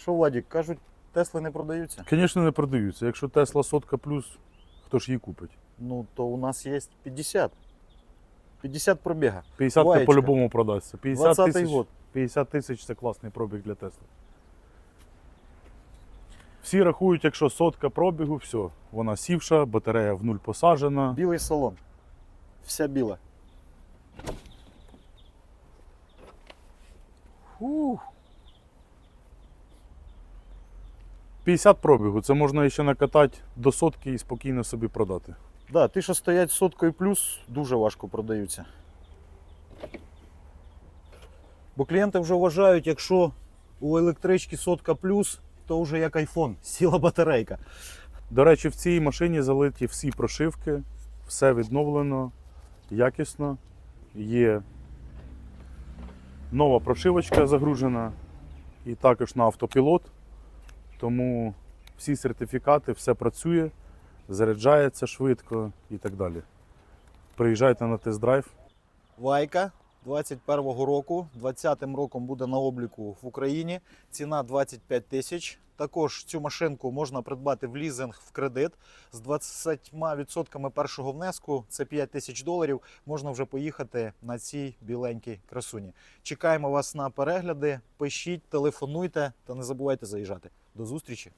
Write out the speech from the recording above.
Що, Владік, кажуть, Тесли не продаються? Звісно, не продаються. Якщо Тесла сотка плюс, хто ж її купить? Ну, то у нас є 50. 50 пробіга. 50 Ваєчка. по-любому продасться. 50 20-й тисяч, год. 50 тисяч це класний пробіг для Тесли. Всі рахують, якщо сотка пробігу, все, вона сівша, батарея в нуль посаджена. Білий салон. Вся біла. Фух. 50 пробігу, це можна ще накатати до сотки і спокійно собі продати. Да, ті, що стоять соткою плюс, дуже важко продаються. Бо клієнти вже вважають, якщо у електрички сотка плюс, то вже як айфон, сіла батарейка. До речі, в цій машині залиті всі прошивки, все відновлено, якісно. Є нова прошивочка загружена і також на автопілот. Тому всі сертифікати, все працює, заряджається швидко і так далі. Приїжджайте на тест-драйв. Вайка 21-го року, 20-м роком буде на обліку в Україні. Ціна 25 тисяч. Також цю машинку можна придбати в лізинг в кредит з 20% першого внеску. Це 5 тисяч доларів. Можна вже поїхати на цій біленькій красуні. Чекаємо вас на перегляди. Пишіть, телефонуйте та не забувайте заїжджати. До зустрічі!